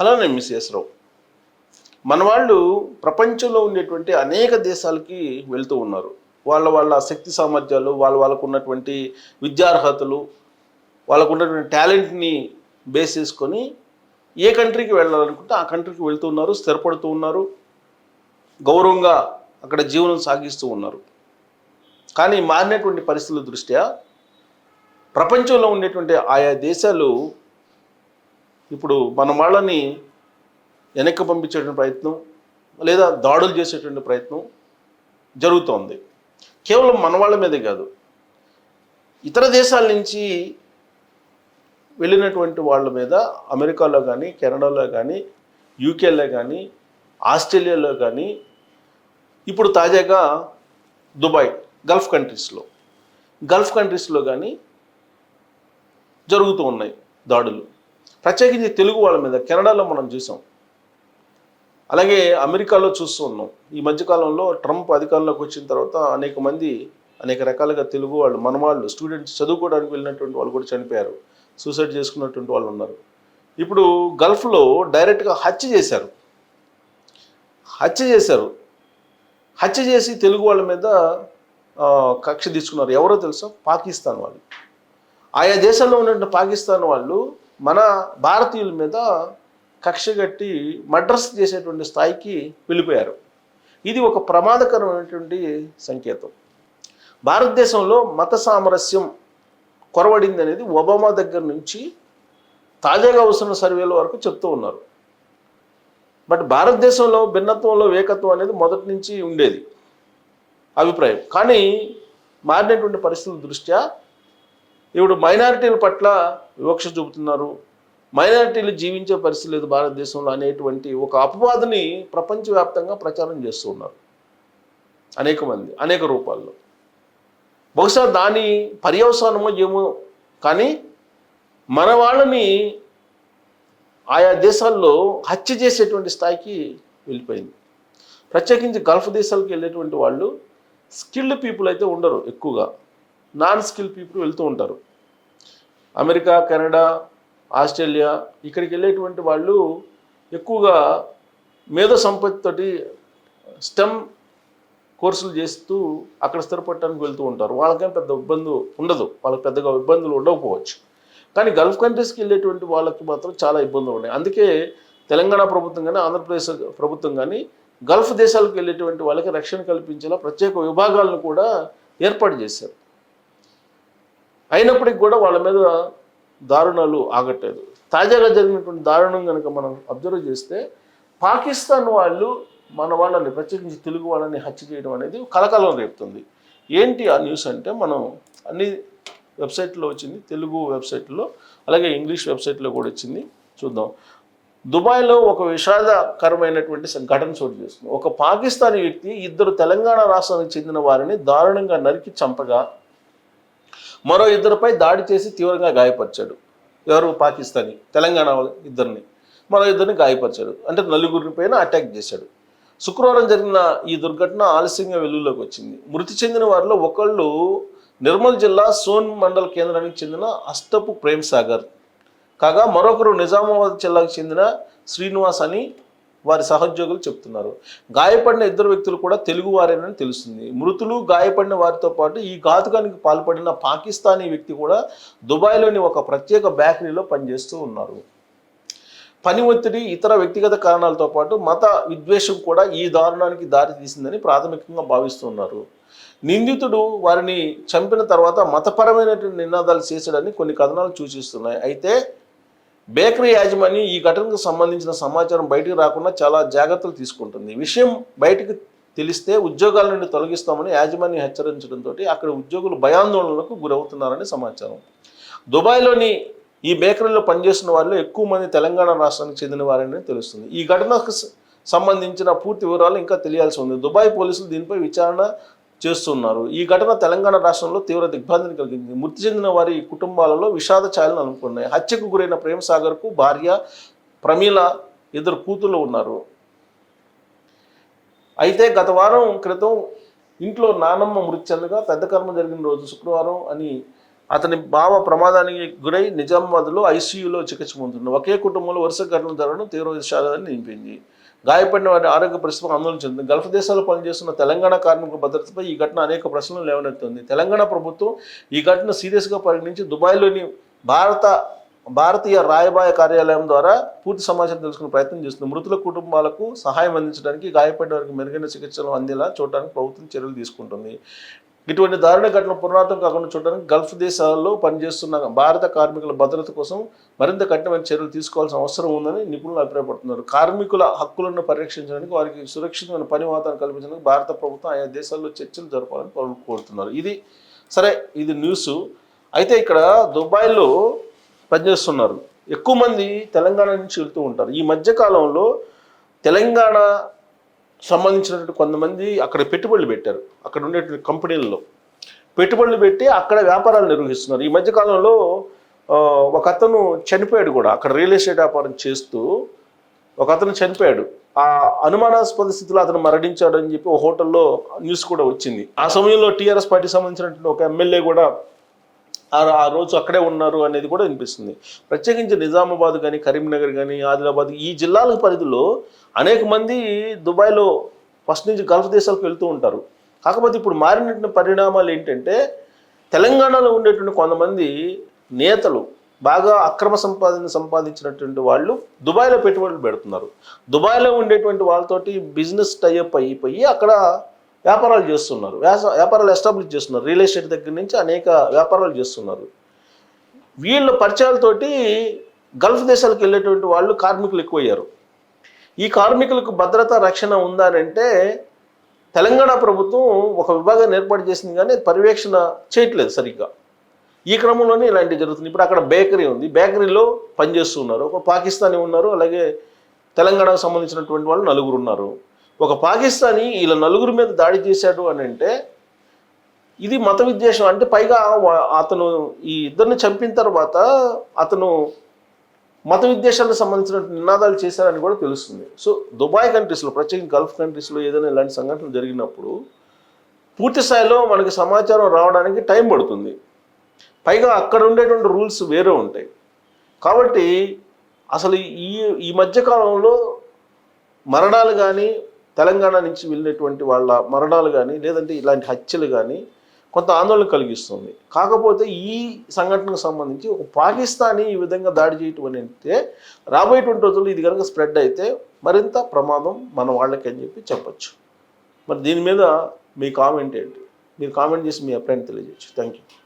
Hello నేను miss రావు మన వాళ్ళు ప్రపంచంలో ఉండేటువంటి అనేక దేశాలకి వెళ్తూ ఉన్నారు. వాళ్ళ వాళ్ళ శక్తి సామర్థ్యాలు వాళ్ళ వాళ్ళకు ఉన్నటువంటి విద్యార్హతలు వాళ్ళకు ఉన్నటువంటి టాలెంట్ని బేస్ చేసుకొని ఏ కంట్రీకి వెళ్ళాలనుకుంటే ఆ కంట్రీకి వెళ్తూ ఉన్నారు స్థిరపడుతూ ఉన్నారు గౌరవంగా అక్కడ జీవనం సాగిస్తూ ఉన్నారు. కానీ మారినటువంటి పరిస్థితుల దృష్ట్యా ప్రపంచంలో ఉండేటువంటి ఆయా దేశాలు ఇప్పుడు మన వాళ్ళని వెనక్కి పంపించేటువంటి ప్రయత్నం లేదా దాడులు చేసేటువంటి ప్రయత్నం జరుగుతోంది. కేవలం మన వాళ్ళ మీదే కాదు. ఇతర దేశాల నుంచి వెళ్ళినటువంటి వాళ్ళ మీద అమెరికాలో కానీ కెనడాలో కానీ యూకేలో కానీ ఆస్ట్రేలియాలో కానీ ఇప్పుడు తాజాగా దుబాయ్ గల్ఫ్ కంట్రీస్లో గల్ఫ్ కంట్రీస్లో కానీ జరుగుతూ ఉన్నాయి దాడులు. ప్రత్యేకించి తెలుగు వాళ్ళ మీద కెనడాలో మనం చూసాం. అలాగే అమెరికాలో చూస్తూ ఉన్నాం. ఈ మధ్యకాలంలో ట్రంప్ అధికారంలోకి వచ్చిన తర్వాత అనేక మంది అనేక రకాలుగా తెలుగు వాళ్ళు మన వాళ్ళు స్టూడెంట్స్ చదువుకోవడానికి వెళ్ళినటువంటి వాళ్ళు కూడా చనిపోయారు. సూసైడ్ చేసుకున్నటువంటి వాళ్ళు ఉన్నారు. ఇప్పుడు గల్ఫ్లో డైరెక్ట్గా హత్య చేశారు. హత్య చేశారు. హత్య చేసి తెలుగు వాళ్ళ మీద కక్ష తీసుకున్నారు. ఎవరో తెలుసా? పాకిస్తాన్ వాళ్ళు. ఆయా దేశాల్లో ఉన్నటువంటి పాకిస్తాన్ వాళ్ళు మన భారతీయుల మీద కక్ష కట్టి మడ్రస్ చేసేటువంటి స్థాయికి వెళ్ళిపోయారు. ఇది ఒక ప్రమాదకరమైనటువంటి సంకేతం. భారతదేశంలో మత సామరస్యం కొరవడింది అనేది ఒబామా దగ్గర నుంచి తాజాగా వస్తున్న సర్వేల వరకు చెప్తూ ఉన్నారు. బట్ భారతదేశంలో భిన్నత్వంలో ఏకత్వం అనేది మొదటి నుంచి ఉండేది అభిప్రాయం. కానీ మారినటువంటి పరిస్థితుల దృష్ట్యా ఇప్పుడు మైనారిటీల పట్ల వివక్ష చూపుతున్నారు. మైనారిటీలు జీవించే పరిస్థితి లేదు భారతదేశంలో అనేటువంటి ఒక అపవాదని ప్రపంచవ్యాప్తంగా ప్రచారం చేస్తున్నారు అనేక మంది అనేక రూపాల్లో. బహుశా దాని పర్యవసానమో ఏమో కానీ మన వాళ్ళని ఆయా దేశాల్లో హత్య చేసేటువంటి స్థాయికి వెళ్ళిపోయింది. ప్రత్యేకించి గల్ఫ్ దేశాలకు వెళ్ళేటువంటి వాళ్ళు స్కిల్డ్ పీపుల్ అయితే ఉండరు ఎక్కువగా. నాన్ స్కిల్ పీపుల్ వెళ్తూ ఉంటారు. అమెరికా కెనడా ఆస్ట్రేలియా ఇక్కడికి వెళ్ళేటువంటి వాళ్ళు ఎక్కువగా మేధో సంపత్తితోటి స్టెమ్ కోర్సులు చేస్తూ అక్కడ స్థిరపడటానికి వెళ్తూ ఉంటారు. వాళ్ళకేం పెద్ద ఇబ్బంది ఉండదు. వాళ్ళకి పెద్దగా ఇబ్బందులు ఉండకపోవచ్చు. కానీ గల్ఫ్ కంట్రీస్కి వెళ్ళేటువంటి వాళ్ళకి మాత్రం చాలా ఇబ్బందులు ఉన్నాయి. అందుకే తెలంగాణ ప్రభుత్వం కానీ ఆంధ్రప్రదేశ్ ప్రభుత్వం కానీ గల్ఫ్ దేశాలకు వెళ్ళేటువంటి వాళ్ళకి రక్షణ కల్పించేలా ప్రత్యేక విభాగాలను కూడా ఏర్పాటు చేశారు. అయినప్పటికీ కూడా వాళ్ళ మీద దారుణాలు ఆగట్లేదు. తాజాగా జరిగినటువంటి దారుణం కనుక మనం అబ్జర్వ్ చేస్తే పాకిస్తాన్ వాళ్ళు మన వాళ్ళని ప్రత్యేకించి తెలుగు వాళ్ళని హత్య చేయడం అనేది కలకలం రేపుతుంది. ఏంటి ఆ న్యూస్ అంటే మనం అన్ని వెబ్సైట్లో వచ్చింది తెలుగు వెబ్సైట్లో అలాగే ఇంగ్లీష్ వెబ్సైట్లో కూడా వచ్చింది. చూద్దాం. దుబాయ్లో ఒక విషాదకరమైనటువంటి ఘటన చోటు చేస్తుంది ఒక పాకిస్తానీ వ్యక్తి ఇద్దరు తెలంగాణ రాష్ట్రానికి చెందిన వారిని దారుణంగా నరికి చంపగా మరో ఇద్దరిపై దాడి చేసి తీవ్రంగా గాయపరిచాడు. ఎవరు? పాకిస్తానీ తెలంగాణ వాళ్ళ ఇద్దరిని. మరో ఇద్దరిని గాయపరిచాడు. అంటే నలుగురిని పైన అటాక్ చేశాడు. శుక్రవారం జరిగిన ఈ దుర్ఘటన ఆలస్యంగా వెలుగులోకి వచ్చింది. మృతి చెందిన వారిలో ఒకళ్ళు నిర్మల్ జిల్లా సోన్ మండల కేంద్రానికి చెందిన అష్టపు ప్రేమ్ సాగర్. కాగా మరొకరు నిజామాబాద్ జిల్లాకు చెందిన శ్రీనివాస్ అని వారి సహోద్యోగులు చెప్తున్నారు. గాయపడిన ఇద్దరు వ్యక్తులు కూడా తెలుగు వారేనని తెలుస్తుంది. మృతులు గాయపడిన వారితో పాటు ఈ ఘాతుకానికి పాల్పడిన పాకిస్తానీ వ్యక్తి కూడా దుబాయ్లోని ఒక ప్రత్యేక బేకరీలో పనిచేస్తూ ఉన్నారు. పని ఒత్తిడి ఇతర వ్యక్తిగత కారణాలతో పాటు మత విద్వేషం కూడా ఈ దారుణానికి దారి తీసిందని ప్రాథమికంగా భావిస్తున్నారు నిందితుడు వారిని చంపిన తర్వాత మతపరమైనటువంటి నినాదాలు చేశాడని కొన్ని కథనాలు సూచిస్తున్నాయి. అయితే బేకరీ యాజమాన్యం ఈ ఘటనకు సంబంధించిన సమాచారం బయటకు రాకుండా చాలా జాగ్రత్తలు తీసుకుంటుంది. విషయం బయటకు తెలిస్తే ఉద్యోగాల నుండి తొలగిస్తామని యాజమాన్యం హెచ్చరించడంతో అక్కడ ఉద్యోగులు భయాందోళనలకు గురవుతున్నారని సమాచారం. దుబాయ్లోని ఈ బేకరీలో పనిచేస్తున్న వారిలో ఎక్కువ మంది తెలంగాణ రాష్ట్రానికి చెందిన వారని తెలుస్తుంది. ఈ ఘటనకు సంబంధించిన పూర్తి వివరాలు ఇంకా తెలియాల్సి ఉంది. దుబాయ్ పోలీసులు దీనిపై విచారణ చేస్తున్నారు. ఈ ఘటన తెలంగాణ రాష్ట్రంలో తీవ్ర దిగ్భ్రాంతిని కలిగింది. మృతి చెందిన వారి కుటుంబాలలో విషాద ఛాయలను అనుకున్నాయి. హత్యకు గురైన ప్రేమ్ సాగర్కు భార్య ప్రమీల ఇద్దరు కూతుళ్ళు ఉన్నారు. అయితే గత వారం క్రితం ఇంట్లో నానమ్మ మృతి చెందగా పెద్ద కర్మ జరిగిన రోజు శుక్రవారం అని అతని బావ ప్రమాదానికి గురై నిజామాబాద్లో ఐసీయూలో చికిత్స పొందుతున్నారు ఒకే కుటుంబంలో వరుస ఘటనలు జరగడం తీవ్ర విషాదాన్ని నింపింది. గాయపడిన వారి ఆరోగ్య పరిస్థితి ఆందోళన చెందింది గల్ఫ్ దేశాల్లో పనిచేస్తున్న తెలంగాణ కార్మికుల భద్రతపై ఈ ఘటన అనేక ప్రశ్నలు లేవనెత్తుంది. తెలంగాణ ప్రభుత్వం ఈ ఘటన సీరియస్గా పరిగణించి దుబాయ్లోని భారత భారతీయ రాయబాయ కార్యాలయం ద్వారా పూర్తి సమాచారం తెలుసుకునే ప్రయత్నం చేస్తుంది. మృతుల కుటుంబాలకు సహాయం అందించడానికి గాయపడిన వారికి మెరుగైన చికిత్సలు అందేలా చూడడానికి ప్రభుత్వం చర్యలు తీసుకుంటుంది. ఇటువంటి దారుణ ఘటన పునరావృతం కాకుండా చూడడానికి గల్ఫ్ దేశాల్లో పనిచేస్తున్న భారత కార్మికుల భద్రత కోసం మరింత కఠినమైన చర్యలు తీసుకోవాల్సిన అవసరం ఉందని నిపుణులు అభిప్రాయపడుతున్నారు. కార్మికుల హక్కులను పరిరక్షించడానికి వారికి సురక్షితమైన పని వాతావరణం కల్పించడానికి భారత ప్రభుత్వం ఆయా దేశాల్లో చర్చలు జరపాలని కోరుతున్నారు. ఇది సరే ఇది న్యూస్. అయితే ఇక్కడ దుబాయ్లో పనిచేస్తున్నారు. ఎక్కువ మంది తెలంగాణ నుంచి వెళ్తూ ఉంటారు. ఈ మధ్య కాలంలో తెలంగాణ సంబంధించినటువంటి కొంతమంది అక్కడ పెట్టుబడులు పెట్టారు. అక్కడ ఉండేటువంటి కంపెనీల్లో. పెట్టుబడులు పెట్టి అక్కడ వ్యాపారాలు నిర్వహిస్తున్నారు. ఈ మధ్యకాలంలో ఒక అతను చనిపోయాడు కూడా. అక్కడ రియల్ ఎస్టేట్ వ్యాపారం చేస్తూ ఒక అతను చనిపోయాడు. ఆ అనుమానాస్పద స్థితిలో అతను మరణించాడు అని చెప్పి ఓ హోటల్లో న్యూస్ కూడా వచ్చింది. ఆ సమయంలో టీఆర్ఎస్ పార్టీ సంబంధించినటువంటి ఒక ఎమ్మెల్యే కూడా ఆ ఆ రోజు అక్కడే ఉన్నారు అనేది కూడా వినిపిస్తుంది. ప్రత్యేకించి నిజామాబాద్ కానీ కరీంనగర్ కానీ ఆదిలాబాద్ ఈ జిల్లాల పరిధిలో అనేక మంది దుబాయ్లో ఫస్ట్ నుంచి గల్ఫ్ దేశాలకు వెళ్తూ ఉంటారు. కాకపోతే ఇప్పుడు మారినటువంటి పరిణామాలు ఏంటంటే తెలంగాణలో ఉండేటువంటి కొంతమంది నేతలు బాగా అక్రమ సంపాదన సంపాదించినటువంటి వాళ్ళు దుబాయ్లో పెట్టుబడులు పెడుతున్నారు. దుబాయ్లో ఉండేటువంటి వాళ్ళతోటి బిజినెస్ టైఅప్ అయిపోయి అక్కడ వ్యాపారాలు చేస్తున్నారు. వ్యాస- వ్యాపారాలు ఎస్టాబ్లిష్ చేస్తున్నారు. రియల్ ఎస్టేట్ దగ్గర నుంచి అనేక వ్యాపారాలు చేస్తున్నారు. వీళ్ళ పరిచయాలతోటి గల్ఫ్ దేశాలకు వెళ్ళేటువంటి వాళ్ళు కార్మికులు ఎక్కువయ్యారు. ఈ కార్మికులకు భద్రత రక్షణ ఉందా అంటే తెలంగాణ ప్రభుత్వం ఒక విభాగాన్ని ఏర్పాటు చేసింది కానీ పర్యవేక్షణ చేయట్లేదు సరిగ్గా. ఈ క్రమంలోనే ఇలాంటివి జరుగుతుంది. ఇప్పుడు అక్కడ బేకరీ ఉంది. బేకరీలో పనిచేస్తున్నారు. ఒక పాకిస్తానీ ఉన్నారు. అలాగే తెలంగాణకు సంబంధించినటువంటి వాళ్ళు నలుగురు ఉన్నారు. ఒక పాకిస్తానీ వీళ్ళ నలుగురు మీద దాడి చేశాడు అని అంటే ఇది మత విద్వేషం. అంటే పైగా అతను ఈ ఇద్దరిని చంపిన తర్వాత అతను మత విద్వేషాలకు సంబంధించిన నినాదాలు చేశారని కూడా తెలుస్తుంది. సో దుబాయ్ కంట్రీస్లో ప్రత్యేకంగా గల్ఫ్ కంట్రీస్లో ఏదైనా ఇలాంటి సంఘటనలు జరిగినప్పుడు పూర్తి స్థాయిలో మనకి సమాచారం రావడానికి టైం పడుతుంది. పైగా అక్కడ ఉండేటువంటి రూల్స్ వేరే ఉంటాయి. కాబట్టి అసలు ఈ ఈ మధ్యకాలంలో మరణాలు కానీ తెలంగాణ నుంచి వెళ్ళినటువంటి వాళ్ళ మరణాలు కానీ లేదంటే ఇలాంటి హత్యలు కానీ కొంత ఆందోళన కలిగిస్తుంది. కాకపోతే ఈ సంఘటనకు సంబంధించి ఒక పాకిస్తానీ ఈ విధంగా దాడి చేయటం అని అంటే రాబోయేటువంటి రోజుల్లో ఇది కనుక స్ప్రెడ్ అయితే మరింత ప్రమాదం మన వాళ్ళకి అని చెప్పి చెప్పచ్చు. మరి దీని మీద మీ కామెంట్ ఏంటి? మీరు కామెంట్ చేసి మీ అభిప్రాయం తెలియజేయచ్చు. Thank you